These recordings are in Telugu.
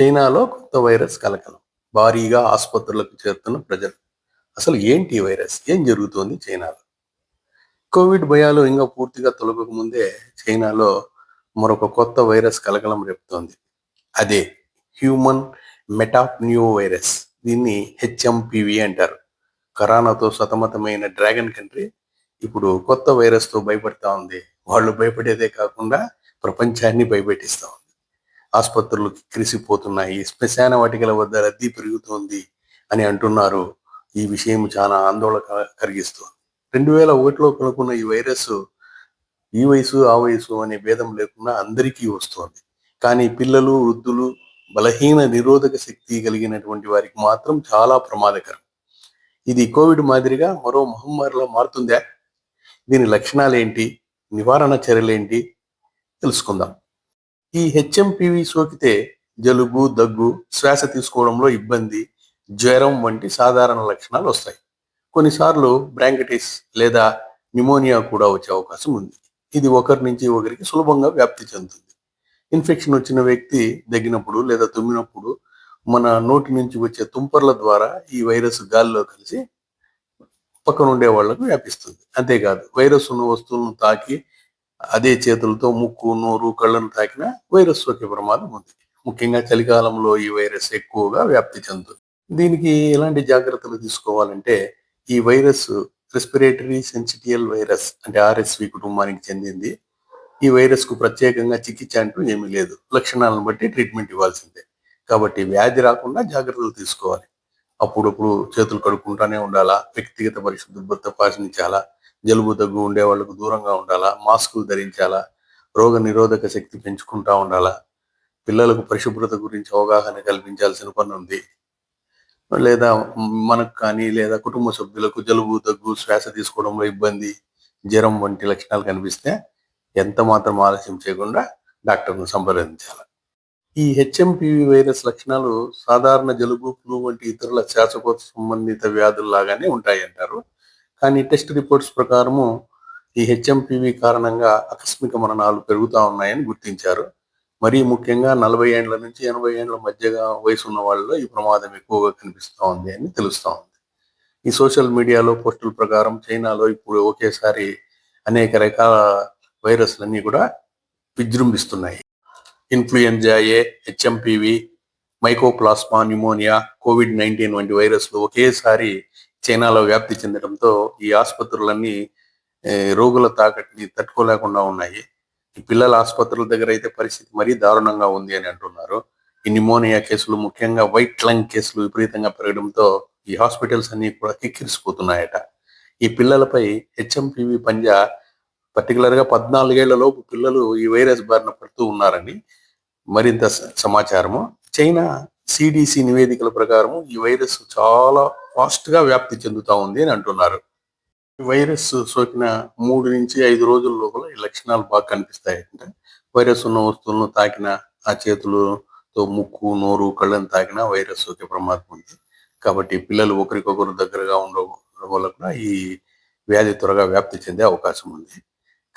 చైనాలో కొత్త వైరస్ కలకలం. భారీగా ఆసుపత్రులకు చేరుతున్న ప్రజలు. అసలు ఏంటి వైరస్? ఏం జరుగుతోంది చైనాలో? కోవిడ్ భయాలు ఇంకా పూర్తిగా తొలగక ముందే చైనాలో మరొక కొత్త వైరస్ కలకలం రేపుతోంది. అదే హ్యూమన్ మెటాప్నియో వైరస్ దీన్ని హెచ్ఎంపివి అంటారు. కరోనాతో సతమతమైన డ్రాగన్ కంట్రీ ఇప్పుడు కొత్త వైరస్తో భయపడతా ఉంది. వాళ్ళు భయపడేదే కాకుండా ప్రపంచాన్ని భయపెట్టిస్తా ఉంది. ఆసుపత్రులు క్రిసిపోతున్నాయి. శ్మశాన వాటికల వద్ద రద్దీ పెరుగుతోంది అని అంటున్నారు. ఈ విషయం చాలా ఆందోళన క- రెండు వేల ఒకటిలో కనుక్కున్న ఈ వైరస్ ఈ వయసు ఆ వయసు అనే భేదం లేకుండా అందరికీ వస్తుంది. కానీ పిల్లలు వృద్ధులు బలహీన నిరోధక శక్తి కలిగినటువంటి వారికి మాత్రం చాలా ప్రమాదకరం. ఇది కోవిడ్ మాదిరిగా మరో మహమ్మారిలో మారుతుందా? దీని లక్షణాలు ఏంటి నివారణ చర్యలేంటి? తెలుసుకుందాం. ఈ హెచ్ఎంపివి సోకితే జలుబు దగ్గు శ్వాస తీసుకోవడంలో ఇబ్బంది జ్వరం వంటి సాధారణ లక్షణాలు వస్తాయి. కొన్నిసార్లు బ్రాంకటిస్ లేదా న్యూమోనియా కూడా వచ్చే అవకాశం ఉంది. ఇది ఒకరి నుంచి ఒకరికి సులభంగా వ్యాప్తి చెందుతుంది. ఇన్ఫెక్షన్ వచ్చిన వ్యక్తి దగ్గినప్పుడు లేదా తుమ్మినప్పుడు మన నోటి నుంచి వచ్చే తుంపర్ల ద్వారా ఈ వైరస్ గాలిలో కలిసి పక్కన ఉండే వాళ్ళకు వ్యాపిస్తుంది. అంతేకాదు వైరస్ ఉన్న వస్తువులను తాకి అదే చేతులతో ముక్కు నోరు కళ్ళను తాకిన వైరస్ సోకే ప్రమాదం ఉంది. ముఖ్యంగా చలికాలంలో ఈ వైరస్ ఎక్కువగా వ్యాప్తి చెందుతుంది. దీనికి ఎలాంటి జాగ్రత్తలు తీసుకోవాలంటే ఈ వైరస్ రెస్పిరేటరీ సెన్సిటియల్ వైరస్ అంటే ఆర్ఎస్వి కుటుంబానికి చెందింది. ఈ వైరస్కు ప్రత్యేకంగా చికిత్స అంటూ ఏమీ లేదు. లక్షణాలను బట్టి ట్రీట్మెంట్ ఇవ్వాల్సిందే. కాబట్టి వ్యాధి రాకుండా జాగ్రత్తలు తీసుకోవాలి. అప్పుడప్పుడు చేతులు కడుక్కుంటానే ఉండాలా? వ్యక్తిగత పరిశుభ్రత పాటించాలా? జలుబు దగ్గు ఉండే వాళ్ళకు దూరంగా ఉండాలా? మాస్కులు ధరించాలా? రోగ నిరోధక శక్తి పెంచుకుంటా ఉండాలా? పిల్లలకు పరిశుభ్రత గురించి అవగాహన కల్పించాల్సిన పని ఉంది. లేదా మనకు కానీ లేదా కుటుంబ సభ్యులకు జలుబు దగ్గు శ్వాస తీసుకోవడంలో ఇబ్బంది జ్వరం వంటి లక్షణాలు కనిపిస్తే ఎంత మాత్రం ఆలస్యం చేయకుండా డాక్టర్ను సంప్రదించాలి. ఈ హెచ్ఎంపివి వైరస్ లక్షణాలు సాధారణ జలుబు ఫ్లూ వంటి ఇతరుల శ్వాసకోశ సంబంధిత వ్యాధుల్లాగానే ఉంటాయి అంటారు కానీ టెస్ట్ రిపోర్ట్స్ ప్రకారము ఈ హెచ్ఎంపివి కారణంగా ఆకస్మిక మరణాలు పెరుగుతా ఉన్నాయని గుర్తించారు. మరీ ముఖ్యంగా నలభై ఏండ్ల నుంచి ఎనభై ఏండ్ల మధ్యగా వయసు ఉన్న వాళ్ళలో ఈ ప్రమాదం ఎక్కువగా కనిపిస్తూ ఉంది అని తెలుస్తూ ఉంది. ఈ సోషల్ మీడియాలో పోస్టుల ప్రకారం చైనాలో ఇప్పుడు ఒకేసారి అనేక రకాల వైరస్లన్నీ కూడా విజృంభిస్తున్నాయి. Influenza A HMPV mycoplasma pneumonia COVID nineteen వంటి వైరస్లు ఒకేసారి చైనాలో వ్యాప్తి చెందడంతో ఈ ఆసుపత్రులన్నీ రోగుల తాకటిని తట్టుకోలేకుండా ఉన్నాయి. ఈ పిల్లల ఆసుపత్రుల దగ్గర అయితే పరిస్థితి మరీ దారుణంగా ఉంది అని అంటున్నారు. ఈ న్యూమోనియా కేసులు ముఖ్యంగా వైట్ లంగ్ కేసులు విపరీతంగా పెరగడంతో ఈ హాస్పిటల్స్ అన్ని కూడా కిక్కిరిసిపోతున్నాయట. ఈ పిల్లలపై హెచ్ఎంపివి పంజా పర్టికులర్గా పద్నాలుగేళ్ళ లోపు పిల్లలు ఈ వైరస్ బారిన పడుతూ ఉన్నారని మరింత సమాచారము. చైనా సిడిసి నివేదికల ప్రకారం ఈ వైరస్ చాలా ఫాస్ట్గా వ్యాప్తి చెందుతా ఉంది అని అంటున్నారు. ఈ వైరస్ సోకిన మూడు నుంచి ఐదు రోజుల లోపల ఈ లక్షణాలు బాగా కనిపిస్తాయంట. వైరస్ ఉన్న వస్తువులను తాకిన ఆ చేతులతో ముక్కు నోరు కళ్ళను తాకిన వైరస్ సోకే ప్రమాదం ఉంది. కాబట్టి పిల్లలు ఒకరికొకరు దగ్గరగా ఉండడం వల్ల కూడా ఈ వ్యాధి త్వరగా వ్యాప్తి చెందే అవకాశం ఉంది.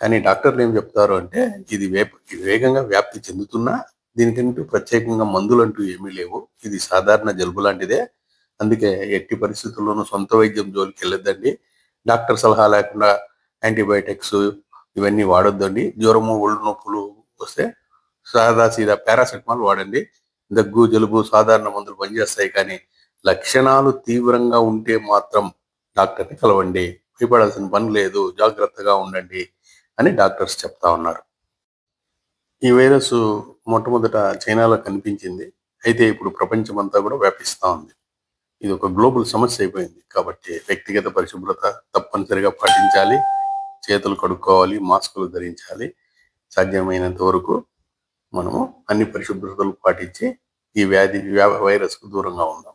కానీ డాక్టర్లు ఏం చెప్తారు అంటే ఇది వేప ఇది వేగంగా వ్యాప్తి చెందుతున్నా దీనికంటూ ప్రత్యేకంగా మందులు అంటూ ఏమీ లేవు. ఇది సాధారణ జలుబు లాంటిదే. అందుకే ఎట్టి పరిస్థితుల్లోనూ సొంత వైద్యం జోలికి వెళ్ళొద్దండి డాక్టర్ సలహా లేకుండా యాంటీబయాటిక్స్ ఇవన్నీ వాడొద్దండి. జ్వరము ఒళ్ళు నొప్పులు వస్తే సాదా సీదా పారాసెటమాల్ వాడండి. దగ్గు జలుబు సాధారణ మందులు పనిచేస్తాయి కానీ లక్షణాలు తీవ్రంగా ఉంటే మాత్రం డాక్టర్ని కలవండి. భయపడాల్సిన పని లేదు. జాగ్రత్తగా ఉండండి అని డాక్టర్స్ చెప్తా ఉన్నారు. ఈ వైరస్ మొట్టమొదట చైనాలో కనిపించింది. అయితే ఇప్పుడు ప్రపంచమంతా కూడా వ్యాపిస్తా ఉంది. ఇది ఒక గ్లోబల్ సమస్య అయిపోయింది. కాబట్టి వ్యక్తిగత పరిశుభ్రత తప్పనిసరిగా పాటించాలి. చేతులు కడుక్కోవాలి. మాస్కులు ధరించాలి. సాధ్యమైనంత వరకు మనము అన్ని పరిశుభ్రతలు పాటించి ఈ వ్యాధి వ్యా- వైరస్కు దూరంగా ఉందాం.